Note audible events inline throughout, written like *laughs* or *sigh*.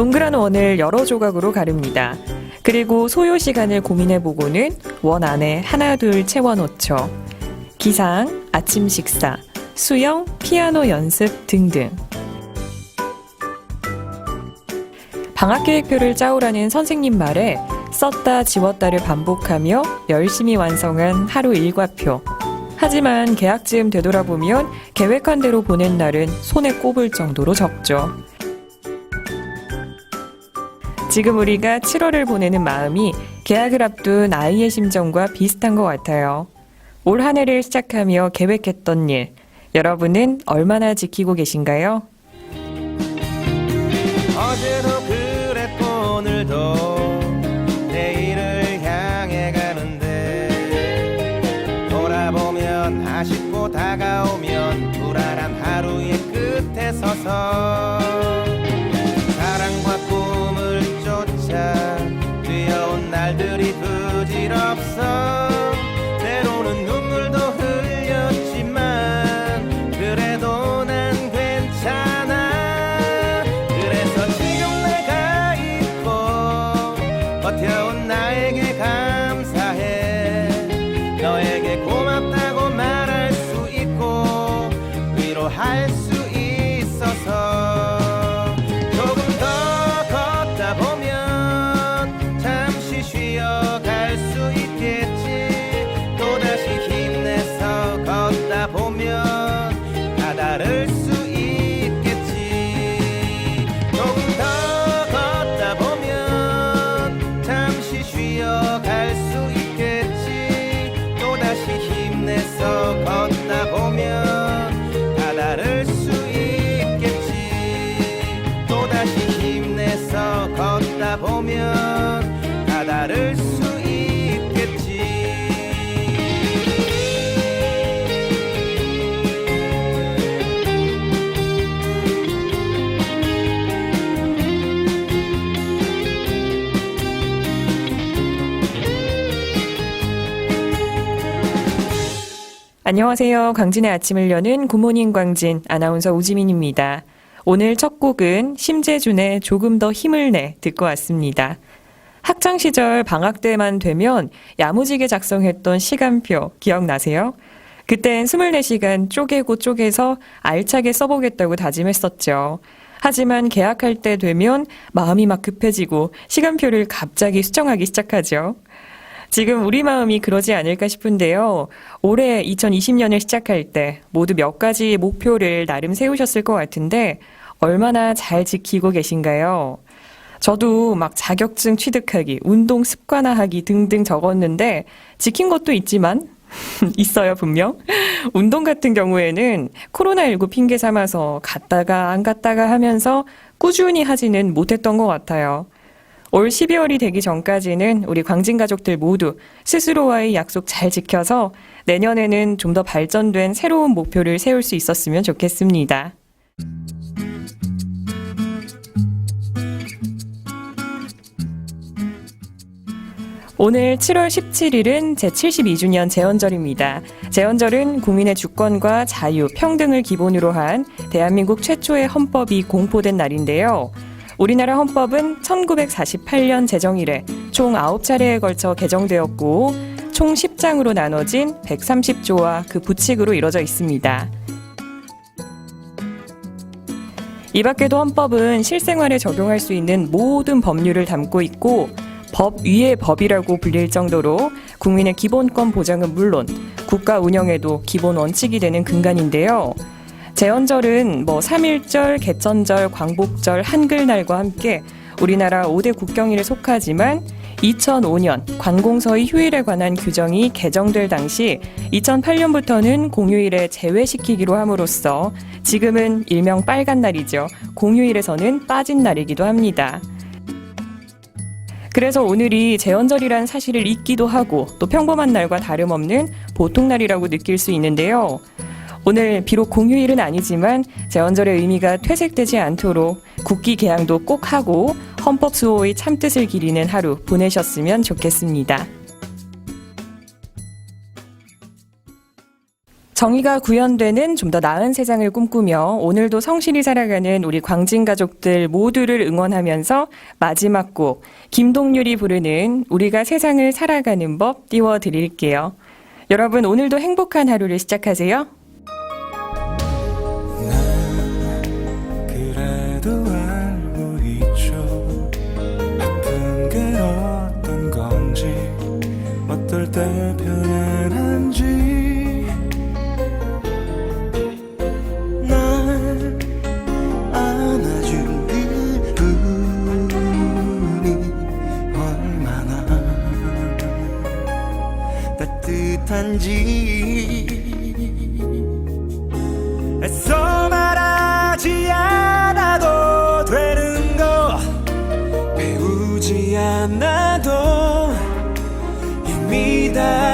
동그란 원을 여러 조각으로 가릅니다. 그리고 소요 시간을 고민해보고는 원 안에 하나 둘 채워놓죠. 기상, 아침 식사, 수영, 피아노 연습 등등. 방학 계획표를 짜오라는 선생님 말에 썼다 지웠다를 반복하며 열심히 완성한 하루 일과표. 하지만 계약쯤 되돌아보면 계획한 대로 보낸 날은 손에 꼽을 정도로 적죠. 지금 우리가 7월을 보내는 마음이 계약을 앞둔 아이의 심정과 비슷한 것 같아요. 올 한 해를 시작하며 계획했던 일, 여러분은 얼마나 지키고 계신가요? 위 안녕하세요. 광진의 아침을 여는 굿모닝 광진 아나운서 우지민입니다. 오늘 첫 곡은 심재준의 조금 더 힘을 내 듣고 왔습니다. 학창 시절 방학 때만 되면 야무지게 작성했던 시간표 기억나세요? 그땐 24시간 쪼개고 쪼개서 알차게 써보겠다고 다짐했었죠. 하지만 계약할 때 되면 마음이 막 급해지고 시간표를 갑자기 수정하기 시작하죠. 지금 우리 마음이 그러지 않을까 싶은데요. 올해 2020년을 시작할 때 모두 몇 가지 목표를 나름 세우셨을 것 같은데 얼마나 잘 지키고 계신가요? 저도 막 자격증 취득하기, 운동 습관화하기 등등 적었는데 지킨 것도 있지만 *laughs* 있어요, 분명. 운동 같은 경우에는 코로나19 핑계 삼아서 갔다가 안 갔다가 하면서 꾸준히 하지는 못했던 것 같아요. 올 12월이 되기 전까지는 우리 광진 가족들 모두 스스로와의 약속 잘 지켜서 내년에는 좀 더 발전된 새로운 목표를 세울 수 있었으면 좋겠습니다. 오늘 7월 17일은 제72주년 재헌절입니다. 재헌절은 국민의 주권과 자유, 평등을 기본으로 한 대한민국 최초의 헌법이 공포된 날인데요. 우리나라 헌법은 1948년 제정 이래 총 9차례에 걸쳐 개정되었고 총 10장으로 나눠진 130조와 그 부칙으로 이루어져 있습니다. 이 밖에도 헌법은 실생활에 적용할 수 있는 모든 법률을 담고 있고 법 위의 법이라고 불릴 정도로 국민의 기본권 보장은 물론 국가 운영에도 기본 원칙이 되는 근간인데요. 제헌절은 뭐 3.1절, 개천절, 광복절, 한글날과 함께 우리나라 5대 국경일에 속하지만 2005년 관공서의 휴일에 관한 규정이 개정될 당시 2008년부터는 공휴일에 제외시키기로 함으로써 지금은 일명 빨간 날이죠. 공휴일에서는 빠진 날이기도 합니다. 그래서 오늘이 제헌절이란 사실을 잊기도 하고 또 평범한 날과 다름없는 보통 날이라고 느낄 수 있는데요. 오늘 비록 공휴일은 아니지만 제헌절의 의미가 퇴색되지 않도록 국기 개항도 꼭 하고 헌법 수호의 참뜻을 기리는 하루 보내셨으면 좋겠습니다. 정의가 구현되는 좀 더 나은 세상을 꿈꾸며 오늘도 성실히 살아가는 우리 광진 가족들 모두를 응원하면서 마지막 곡 김동률이 부르는 우리가 세상을 살아가는 법 띄워드릴게요. 여러분 오늘도 행복한 하루를 시작하세요. 따뜻한지. 애써 말하지 않아도 되는 거. 배우지 않아도 이미 다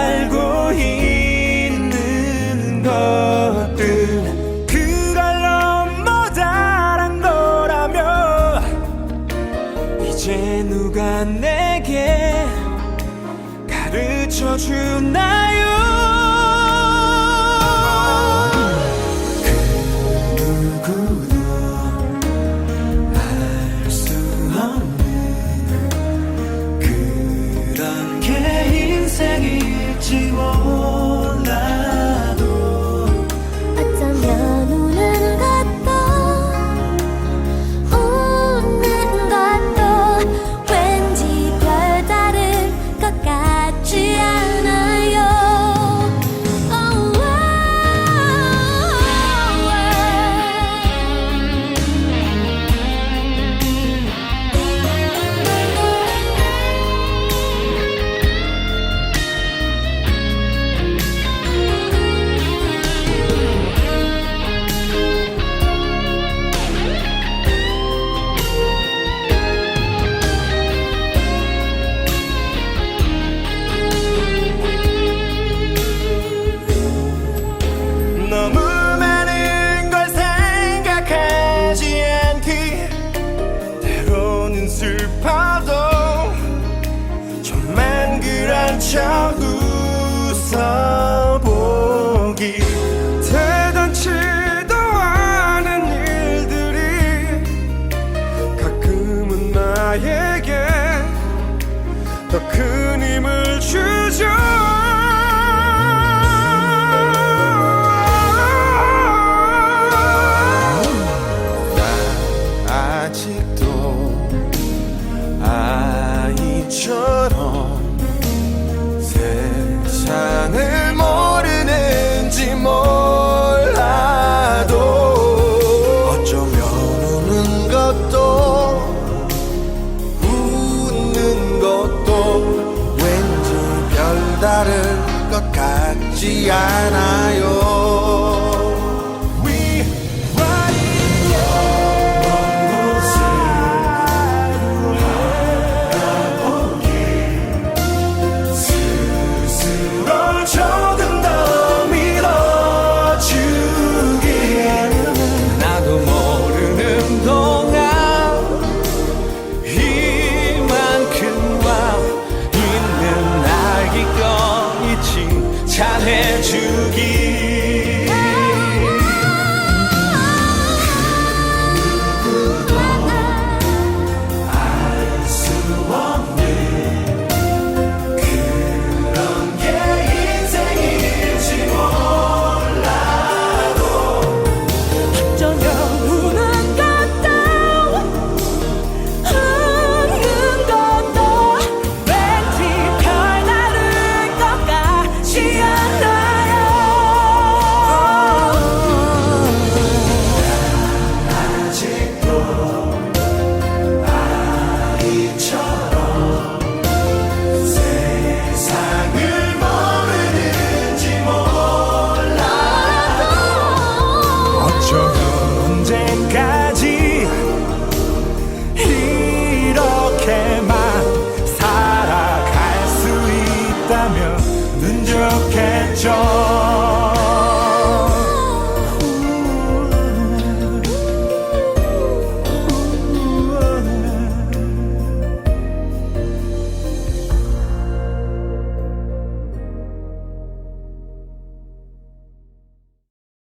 아직도 아이처럼 세상을 모르는지 몰라도 어쩌면 우는 것도 웃는 것도 왠지 별다른 것 같지 않아 rejoice.